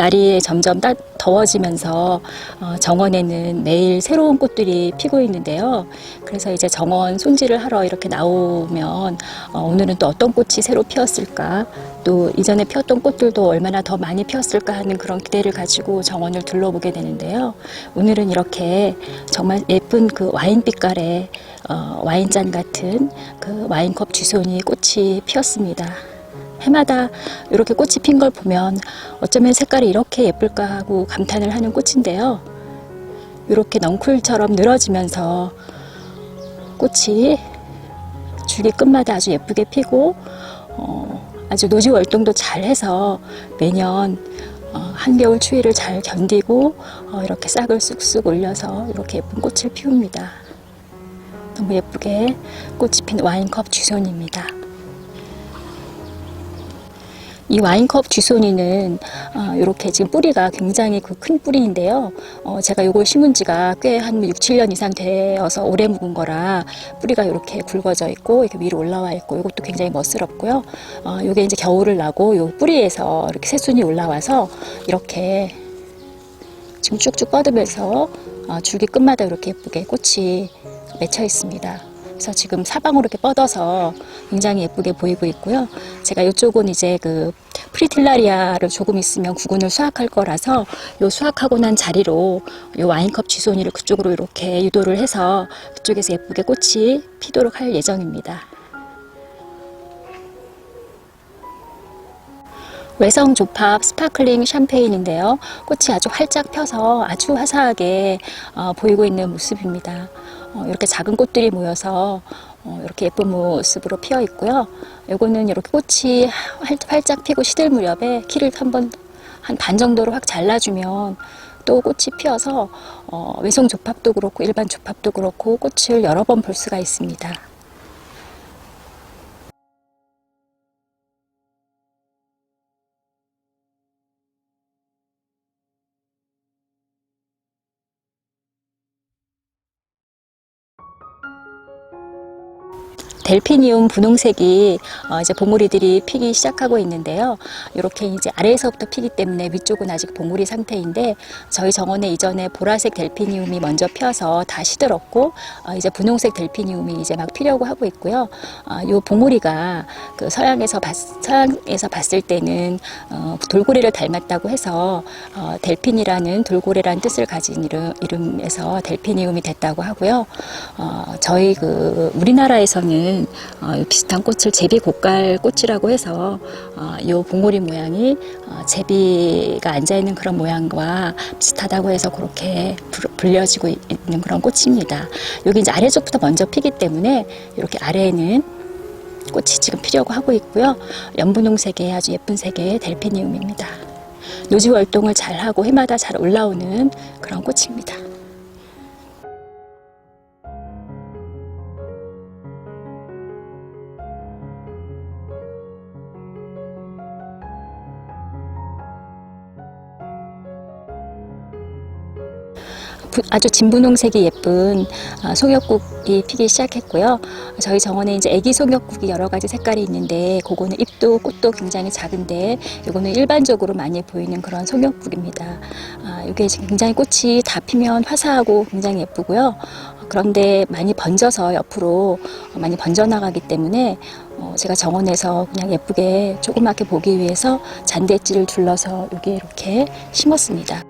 날이 점점 따, 더워지면서 어, 정원에는 매일 새로운 꽃들이 피고 있는데요. 그래서 이제 정원 손질을 하러 이렇게 나오면 어, 오늘은 또 어떤 꽃이 새로 피었을까 또 이전에 피었던 꽃들도 얼마나 더 많이 피었을까 하는 그런 기대를 가지고 정원을 둘러보게 되는데요. 오늘은 이렇게 정말 예쁜 그 와인 빛깔의 어, 와인잔 같은 그 와인컵 쥐손이 꽃이 피었습니다. 해마다 이렇게 꽃이 핀 걸 보면 어쩌면 색깔이 이렇게 예쁠까 하고 감탄을 하는 꽃인데요. 이렇게 넝쿨처럼 늘어지면서 꽃이 줄기 끝마다 아주 예쁘게 피고 어, 아주 노지 월동도 잘 해서 매년 어, 한겨울 추위를 잘 견디고 어, 이렇게 싹을 쑥쑥 올려서 이렇게 예쁜 꽃을 피웁니다. 너무 예쁘게 꽃이 핀 와인컵 쥐손입니다. 이 와인컵 쥐손이는 어, 이렇게 지금 뿌리가 굉장히 그 큰 뿌리인데요. 어, 제가 이걸 심은 지가 꽤 한 6, 7년 이상 되어서 오래 묵은 거라 뿌리가 이렇게 굵어져 있고 이렇게 위로 올라와 있고 이것도 굉장히 멋스럽고요. 어, 이게 이제 겨울을 나고 이 뿌리에서 이렇게 새순이 올라와서 이렇게 지금 쭉쭉 뻗으면서 어, 줄기 끝마다 이렇게 예쁘게 꽃이 맺혀 있습니다. 그래서 지금 사방으로 이렇게 뻗어서 굉장히 예쁘게 보이고 있고요. 제가 이쪽은 이제 그 프리틸라리아를 조금 있으면 구근을 수확할 거라서 요 수확하고 난 자리로 요 와인컵 쥐손이를 그쪽으로 이렇게 유도를 해서 그쪽에서 예쁘게 꽃이 피도록 할 예정입니다. 외성 조팝 스파클링 샴페인인데요. 꽃이 아주 활짝 펴서 아주 화사하게 어, 보이고 있는 모습입니다. 어, 이렇게 작은 꽃들이 모여서 어, 이렇게 예쁜 모습으로 피어 있고요. 요거는 이렇게 꽃이 활- 활짝 피고 시들 무렵에 키를 한번 한 반 정도로 확 잘라주면 또 꽃이 피어서 어, 외성 조팝도 그렇고 일반 조팝도 그렇고 꽃을 여러 번 볼 수가 있습니다. 델피니움 분홍색이 어, 이제 봉우리들이 피기 시작하고 있는데요. 이렇게 이제 아래에서부터 피기 때문에 위쪽은 아직 봉우리 상태인데 저희 정원에 이전에 보라색 델피니움이 먼저 피어서 다 시들었고 어, 이제 분홍색 델피니움이 이제 막 피려고 하고 있고요. 어, 이 봉우리가 그 서양에서 봤, 서양에서 봤을 때는 어, 돌고래를 닮았다고 해서 어, 델핀이라는 돌고래라는 뜻을 가진 이름, 이름에서 델피니움이 됐다고 하고요. 어, 저희 그 우리나라에서는 어, 비슷한 꽃을 제비 고깔 꽃이라고 해서 어, 이 봉오리 모양이 어, 제비가 앉아 있는 그런 모양과 비슷하다고 해서 그렇게 불- 불려지고 있는 그런 꽃입니다. 여기 이제 아래쪽부터 먼저 피기 때문에 이렇게 아래에는 꽃이 지금 피려고 하고 있고요. 연분홍색의 아주 예쁜 색의 델피니움입니다. 노지 활동을 잘 하고 해마다 잘 올라오는 그런 꽃입니다. 아주 진분홍색이 예쁜 아, 송엽국이 피기 시작했고요. 저희 정원에 이제 애기 송엽국이 여러 가지 색깔이 있는데 그거는 잎도 꽃도 굉장히 작은데 이거는 일반적으로 많이 보이는 그런 송엽국입니다. 아, 이게 굉장히 꽃이 다 피면 화사하고 굉장히 예쁘고요. 그런데 많이 번져서 옆으로 많이 번져 나가기 때문에 어, 제가 정원에서 그냥 예쁘게 조그맣게 보기 위해서 잔대지를 둘러서 여기 이렇게 심었습니다.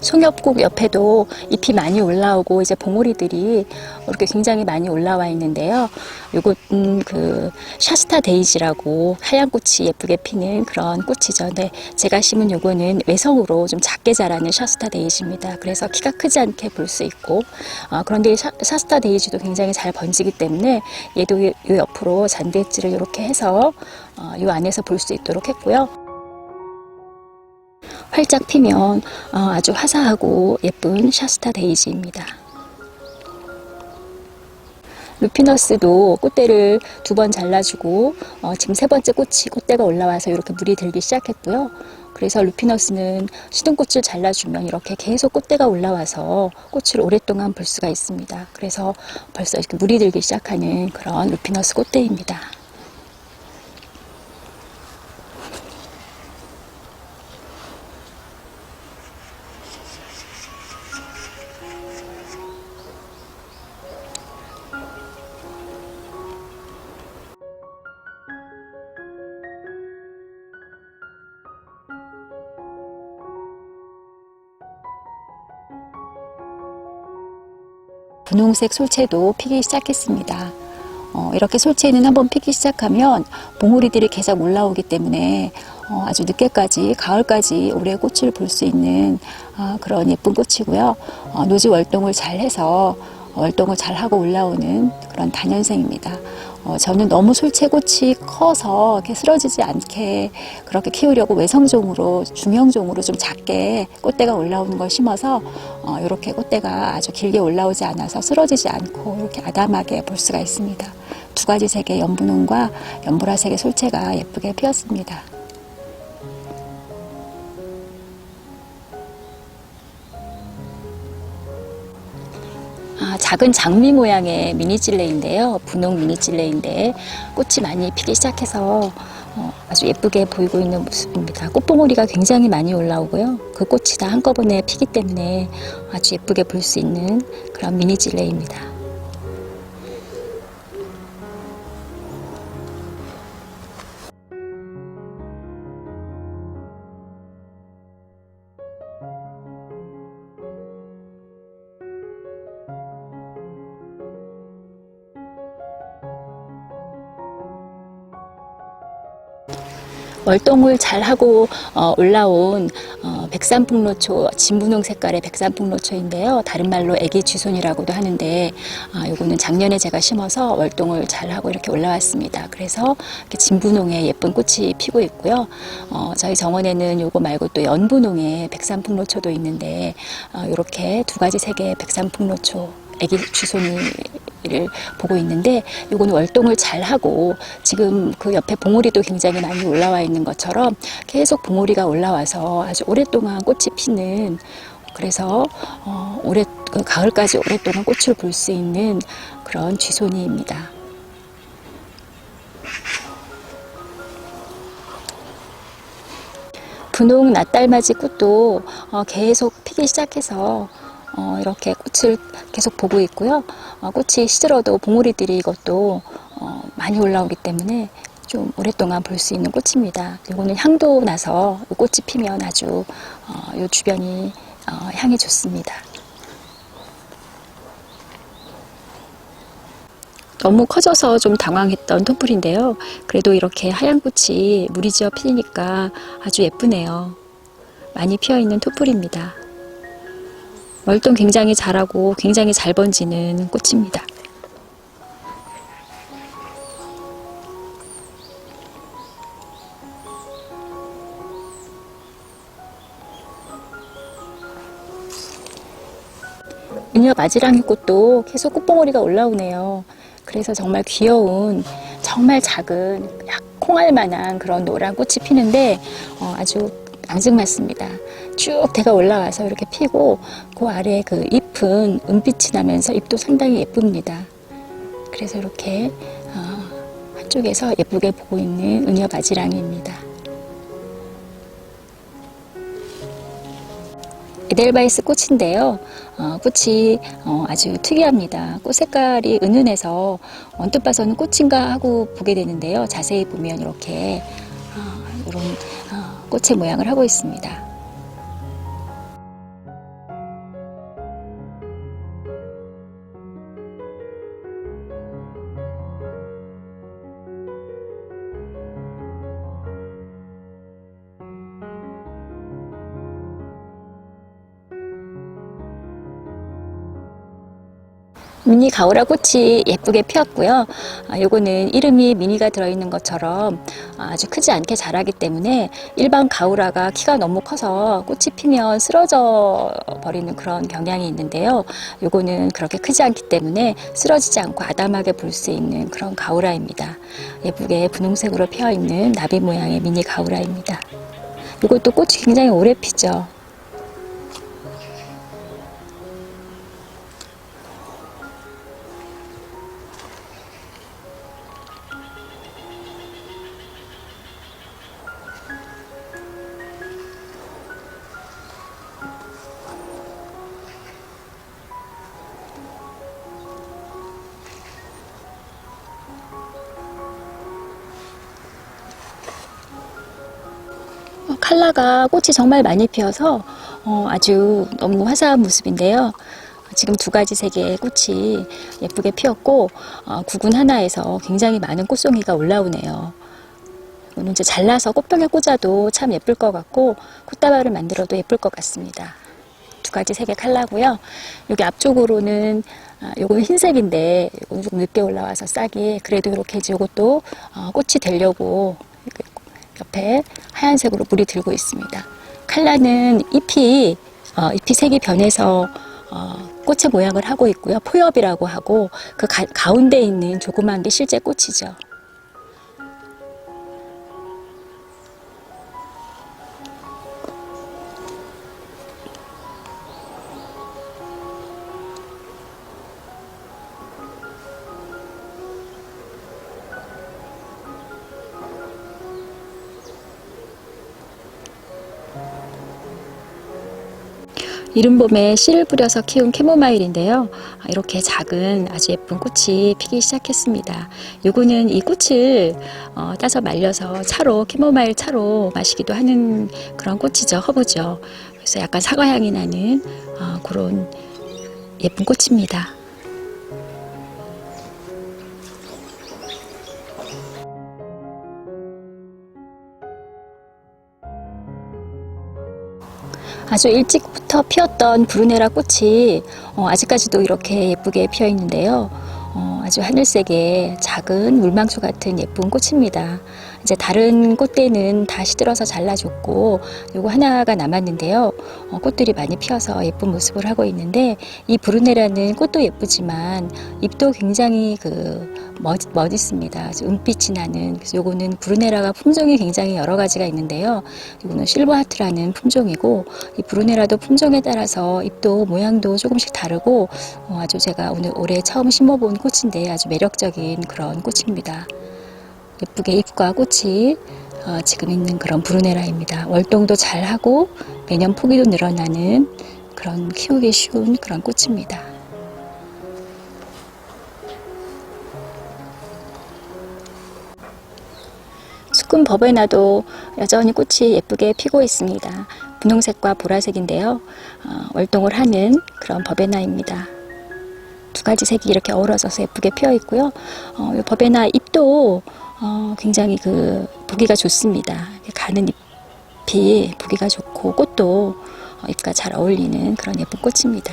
송엽국 옆에도 잎이 많이 올라오고 이제 봉오리들이 이렇게 굉장히 많이 올라와 있는데요. 요것은 그 샤스타 데이지라고 하얀 꽃이 예쁘게 피는 그런 꽃이죠. 네, 제가 심은 요거는 외성으로 좀 작게 자라는 샤스타 데이지입니다. 그래서 키가 크지 않게 볼 수 있고 어, 그런데 샤, 샤스타 데이지도 굉장히 잘 번지기 때문에 얘도 요, 요 옆으로 잔디엣지를 이렇게 해서 어, 요 안에서 볼 수 있도록 했고요. 활짝 피면 어, 아주 화사하고 예쁜 샤스타 데이지입니다. 루피너스도 꽃대를 두 번 잘라주고 어, 지금 세 번째 꽃이 꽃대가 올라와서 이렇게 물이 들기 시작했고요. 그래서 루피너스는 시든꽃을 잘라주면 이렇게 계속 꽃대가 올라와서 꽃을 오랫동안 볼 수가 있습니다. 그래서 벌써 이렇게 물이 들기 시작하는 그런 루피너스 꽃대입니다. 분홍색 솔채도 피기 시작했습니다. 어, 이렇게 솔채는 한번 피기 시작하면 봉우리들이 계속 올라오기 때문에 어, 아주 늦게까지 가을까지 올해 꽃을 볼 수 있는 아, 그런 예쁜 꽃이고요. 어, 노지 월동을 잘 해서 월동을 잘 하고 올라오는 그런 단연생입니다. 어, 저는 너무 솔채꽃이 커서 이렇게 쓰러지지 않게 그렇게 키우려고 외성종으로 중형종으로 좀 작게 꽃대가 올라오는 걸 심어서 어, 이렇게 꽃대가 아주 길게 올라오지 않아서 쓰러지지 않고 이렇게 아담하게 볼 수가 있습니다. 두 가지 색의 연분홍과 연보라색의 솔채가 예쁘게 피었습니다. 아, 작은 장미 모양의 미니찔레인데요. 분홍 미니찔레인데 꽃이 많이 피기 시작해서 어, 아주 예쁘게 보이고 있는 모습입니다. 꽃봉오리가 굉장히 많이 올라오고요. 그 꽃이 다 한꺼번에 피기 때문에 아주 예쁘게 볼 수 있는 그런 미니찔레입니다. 월동을 잘하고 어, 올라온 어, 백산풍로초 진분홍 색깔의 백산풍로초인데요. 다른 말로 애기 쥐손이라고도 하는데 아, 요거는 작년에 제가 심어서 월동을 잘하고 이렇게 올라왔습니다. 그래서 이렇게 진분홍의 예쁜 꽃이 피고 있고요. 어, 저희 정원에는 요거 말고 또 연분홍의 백산풍로초도 있는데 어, 이렇게 두 가지 색의 백산풍로초 애기 쥐손이 를 보고 있는데 요거는 월동을 잘 하고 지금 그 옆에 봉오리도 굉장히 많이 올라와 있는 것처럼 계속 봉오리가 올라와서 아주 오랫동안 꽃이 피는 그래서 어, 올해 그 가을까지 오랫동안 꽃을 볼 수 있는 그런 쥐손이입니다. 분홍 낫달맞이 꽃도 어, 계속 피기 시작해서 어, 이렇게 꽃을 계속 보고 있고요. 어, 꽃이 시들어도 봉우리들이 이것도 어, 많이 올라오기 때문에 좀 오랫동안 볼 수 있는 꽃입니다. 이거는 향도 나서 이 꽃이 피면 아주 어, 이 주변이 어, 향이 좋습니다. 너무 커져서 좀 당황했던 톱불인데요. 그래도 이렇게 하얀 꽃이 무리지어 피니까 아주 예쁘네요. 많이 피어있는 톱불입니다. 월동 굉장히 잘하고 굉장히 잘 번지는 꽃입니다. 은여 마지랑이 꽃도 계속 꽃봉오리가 올라오네요. 그래서 정말 귀여운, 정말 작은, 약 콩알만한 그런 노란 꽃이 피는데 어, 아주 앙증맞습니다. 쭉 대가 올라와서 이렇게 피고 그 아래 그 잎은 은빛이 나면서 잎도 상당히 예쁩니다. 그래서 이렇게 어, 한쪽에서 예쁘게 보고 있는 은여 바지랑이입니다. 에델바이스 꽃인데요. 어, 꽃이 어, 아주 특이합니다. 꽃 색깔이 은은해서 언뜻 봐서는 꽃인가 하고 보게 되는데요. 자세히 보면 이렇게 어, 이런 어, 꽃의 모양을 하고 있습니다. 미니 가오라 꽃이 예쁘게 피었고요. 아, 요거는 이름이 미니가 들어있는 것처럼 아주 크지 않게 자라기 때문에 일반 가오라가 키가 너무 커서 꽃이 피면 쓰러져 버리는 그런 경향이 있는데요. 요거는 그렇게 크지 않기 때문에 쓰러지지 않고 아담하게 볼 수 있는 그런 가오라입니다. 예쁘게 분홍색으로 피어 있는 나비 모양의 미니 가오라입니다. 이것도 꽃이 굉장히 오래 피죠. 꽃이 정말 많이 피어서 어, 아주 너무 화사한 모습인데요. 지금 두 가지 색의 꽃이 예쁘게 피었고 어, 구근 하나에서 굉장히 많은 꽃송이가 올라오네요. 이거는 이제 잘라서 꽃병에 꽂아도 참 예쁠 것 같고 꽃다발을 만들어도 예쁠 것 같습니다. 두 가지 색의 칼라고요. 여기 앞쪽으로는 아, 요거는 흰색인데 요거는 조금 늦게 올라와서 싹이 그래도 이렇게 요것도 어, 꽃이 되려고 옆에 하얀색으로 물이 들고 있습니다. 칼라는 잎이 어, 잎이 색이 변해서 어, 꽃의 모양을 하고 있고요. 포엽이라고 하고 그 가, 가운데 있는 조그만 게 실제 꽃이죠. 이른 봄에 씨를 뿌려서 키운 캐모마일인데요. 아, 이렇게 작은 아주 예쁜 꽃이 피기 시작했습니다. 요거는 이 꽃을 어, 따서 말려서 차로 캐모마일 차로 마시기도 하는 그런 꽃이죠. 허브죠. 그래서 약간 사과 향이 나는 어, 그런 예쁜 꽃입니다. 아주 일찍부터 피었던 브루네라 꽃이 어, 아직까지도 이렇게 예쁘게 피어 있는데요. 어, 아주 하늘색의 작은 물망초 같은 예쁜 꽃입니다. 이제 다른 꽃대는 다 시들어서 잘라줬고 요거 하나가 남았는데요. 어, 꽃들이 많이 피어서 예쁜 모습을 하고 있는데 이 브루네라는 꽃도 예쁘지만 잎도 굉장히 그 멋, 멋있습니다. 은빛이 나는 요거는 브루네라가 품종이 굉장히 여러 가지가 있는데요. 요거는 실버하트라는 품종이고 이 브루네라도 품종에 따라서 잎도 모양도 조금씩 다르고 어, 아주 제가 오늘 올해 처음 심어본 꽃인데 아주 매력적인 그런 꽃입니다. 예쁘게 잎과 꽃이 어, 지금 있는 그런 브루네라입니다. 월동도 잘하고 매년 포기도 늘어나는 그런 키우기 쉬운 그런 꽃입니다. 수금 버베나도 여전히 꽃이 예쁘게 피고 있습니다. 분홍색과 보라색인데요. 어, 월동을 하는 그런 버베나입니다. 두 가지 색이 이렇게 어우러져서 예쁘게 피어 있고요. 어, 이 버베나 잎도 어, 굉장히 그 보기가 좋습니다. 가는 잎이 보기가 좋고 꽃도 어, 잎과 잘 어울리는 그런 예쁜 꽃입니다.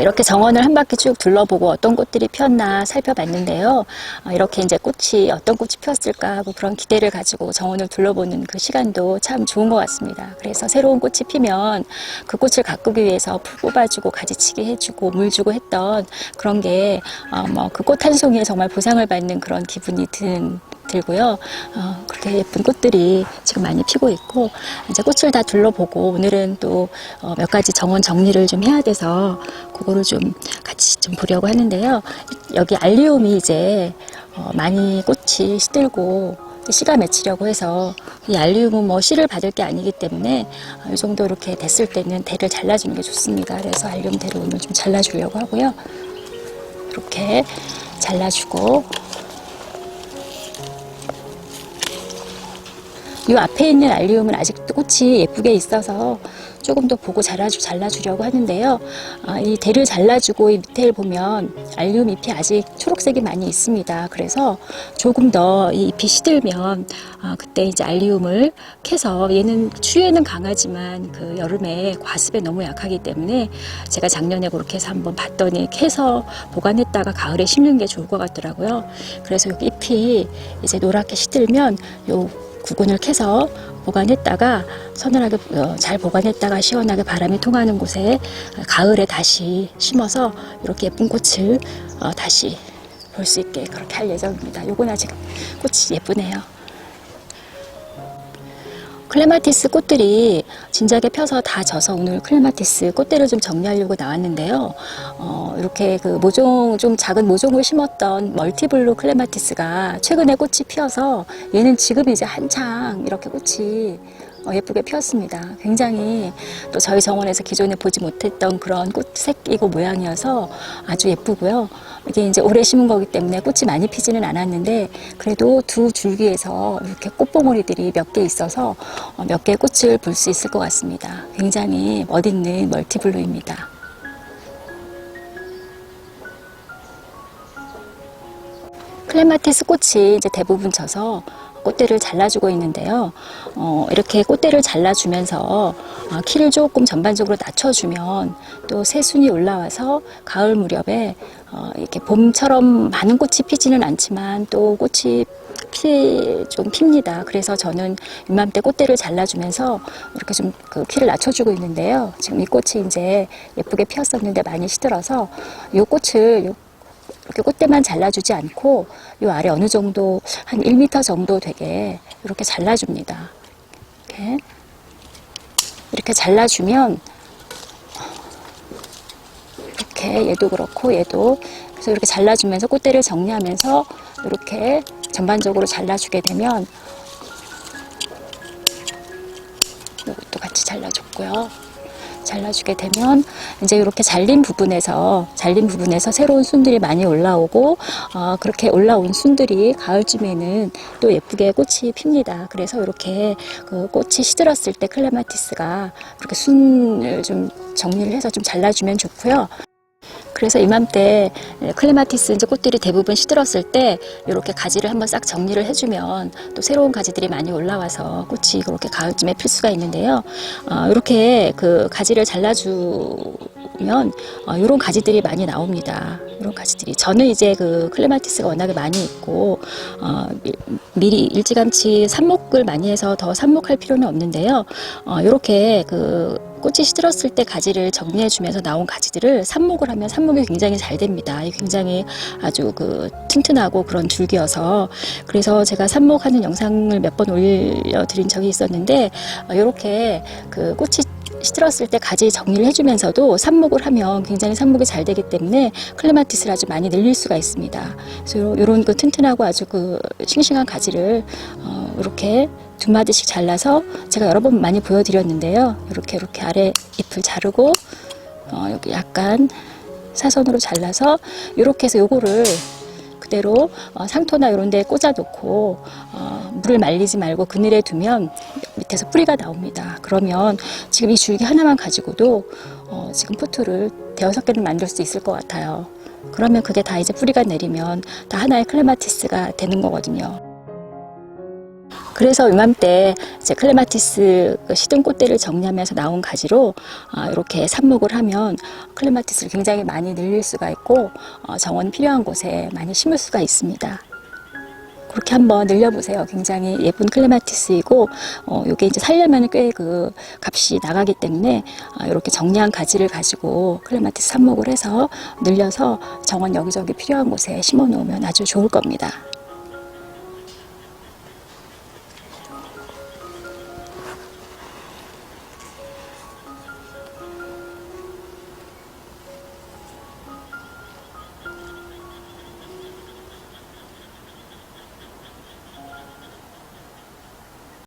이렇게 정원을 한 바퀴 쭉 둘러보고 어떤 꽃들이 피었나 살펴봤는데요. 어, 이렇게 이제 꽃이 어떤 꽃이 피었을까 하고 그런 기대를 가지고 정원을 둘러보는 그 시간도 참 좋은 것 같습니다. 그래서 새로운 꽃이 피면 그 꽃을 가꾸기 위해서 풀 뽑아주고 가지치기 해주고 물 주고 했던 그런 게 뭐 그 꽃 한 송이에 정말 보상을 받는 그런 기분이 든 들고요. 어, 그렇게 예쁜 꽃들이 지금 많이 피고 있고 이제 꽃을 다 둘러보고 오늘은 또 어, 몇 가지 정원 정리를 좀 해야 돼서 그거를 좀 같이 좀 보려고 하는데요. 여기 알리움이 이제 어, 많이 꽃이 시들고 씨가 맺히려고 해서 이 알리움은 뭐 씨를 받을 게 아니기 때문에 어, 이 정도 이렇게 됐을 때는 대를 잘라주는 게 좋습니다. 그래서 알리움 대를 오늘 좀 잘라주려고 하고요. 이렇게 잘라주고 이 앞에 있는 알리움은 아직도 꽃이 예쁘게 있어서 조금 더 보고 잘라주, 잘라주려고 하는데요. 아, 이 대를 잘라주고 이 밑에를 보면 알리움 잎이 아직 초록색이 많이 있습니다. 그래서 조금 더 이 잎이 시들면 아, 그때 이제 알리움을 캐서 얘는 추위에는 강하지만 그 여름에 과습에 너무 약하기 때문에 제가 작년에 그렇게 해서 한번 봤더니 캐서 보관했다가 가을에 심는 게 좋을 것 같더라고요. 그래서 여기 잎이 이제 노랗게 시들면 요 구근을 캐서 보관했다가 서늘하게 어, 잘 보관했다가 시원하게 바람이 통하는 곳에 가을에 다시 심어서 이렇게 예쁜 꽃을 어, 다시 볼 수 있게 그렇게 할 예정입니다. 요건 아직 꽃이 예쁘네요. 클레마티스 꽃들이 진작에 펴서 다 져서 오늘 클레마티스 꽃대를 좀 정리하려고 나왔는데요. 어, 이렇게 그 모종, 좀 작은 모종을 심었던 멀티블루 클레마티스가 최근에 꽃이 피어서 얘는 지금 이제 한창 이렇게 꽃이 어, 예쁘게 피었습니다. 굉장히 또 저희 정원에서 기존에 보지 못했던 그런 꽃색이고 모양이어서 아주 예쁘고요. 이게 이제 오래 심은 거기 때문에 꽃이 많이 피지는 않았는데 그래도 두 줄기에서 이렇게 꽃봉오리들이 몇 개 있어서 어, 몇 개의 꽃을 볼 수 있을 것 같습니다. 굉장히 멋있는 멀티블루입니다. 클레마티스 꽃이 이제 대부분 져서 꽃대를 잘라주고 있는데요. 어, 이렇게 꽃대를 잘라주면서 어, 키를 조금 전반적으로 낮춰주면 또 새순이 올라와서 가을 무렵에 어, 이렇게 봄처럼 많은 꽃이 피지는 않지만 또 꽃이 피, 좀 핍니다. 그래서 저는 이맘때 꽃대를 잘라주면서 이렇게 좀 그 키를 낮춰주고 있는데요. 지금 이 꽃이 이제 예쁘게 피었었는데 많이 시들어서 이 꽃을 요 이렇게 꽃대만 잘라주지 않고 이 아래 어느 정도 한 1m 정도 되게 이렇게 잘라줍니다. 이렇게 이렇게 잘라주면 이렇게 얘도 그렇고 얘도 그래서 이렇게 잘라주면서 꽃대를 정리하면서 이렇게 전반적으로 잘라주게 되면 이것도 같이 잘라줬고요. 잘라주게 되면 이제 이렇게 잘린 부분에서 잘린 부분에서 새로운 순들이 많이 올라오고 어, 그렇게 올라온 순들이 가을쯤에는 또 예쁘게 꽃이 핍니다. 그래서 이렇게 그 꽃이 시들었을 때 클레마티스가 이렇게 순을 좀 정리를 해서 좀 잘라주면 좋고요. 그래서 이맘때 클레마티스 이제 꽃들이 대부분 시들었을 때 이렇게 가지를 한번 싹 정리를 해주면 또 새로운 가지들이 많이 올라와서 꽃이 그렇게 가을쯤에 필 수가 있는데요. 어, 이렇게 그 가지를 잘라주면 어, 이런 가지들이 많이 나옵니다. 이런 가지들이 저는 이제 그 클레마티스가 워낙에 많이 있고 어, 미- 미리 일찌감치 삽목을 많이 해서 더 삽목할 필요는 없는데요. 어, 이렇게 그 꽃이 시들었을 때 가지를 정리해 주면서 나온 가지들을 삽목을 하면 삽목이 굉장히 잘 됩니다. 굉장히 아주 그 튼튼하고 그런 줄기여서 그래서 제가 삽목하는 영상을 몇 번 올려드린 적이 있었는데 이렇게 그 꽃이 시들었을 때 가지 정리를 해주면서도 삽목을 하면 굉장히 삽목이 잘 되기 때문에 클레마티스를 아주 많이 늘릴 수가 있습니다. 그래서 이런 그 튼튼하고 아주 그 싱싱한 가지를 어, 이렇게 두 마디씩 잘라서 제가 여러 번 많이 보여드렸는데요. 이렇게 이렇게 아래 잎을 자르고 어, 여기 약간 사선으로 잘라서 이렇게 해서 요거를 그대로 어, 상토나 이런 데 꽂아 놓고 어, 물을 말리지 말고 그늘에 두면 밑에서 뿌리가 나옵니다. 그러면 지금 이 줄기 하나만 가지고도 어, 지금 포트를 대여섯 개는 만들 수 있을 것 같아요. 그러면 그게 다 이제 뿌리가 내리면 다 하나의 클레마티스가 되는 거거든요. 그래서 이맘때 이제 클레마티스 그 시든 꽃대를 정리하면서 나온 가지로 어, 이렇게 삽목을 하면 클레마티스를 굉장히 많이 늘릴 수가 있고 어, 정원 필요한 곳에 많이 심을 수가 있습니다. 그렇게 한번 늘려보세요. 굉장히 예쁜 클레마티스이고, 어, 요게 이제 살려면 꽤 그 값이 나가기 때문에, 어, 이렇게 정리한 가지를 가지고 클레마티스 삽목을 해서 늘려서 정원 여기저기 필요한 곳에 심어 놓으면 아주 좋을 겁니다.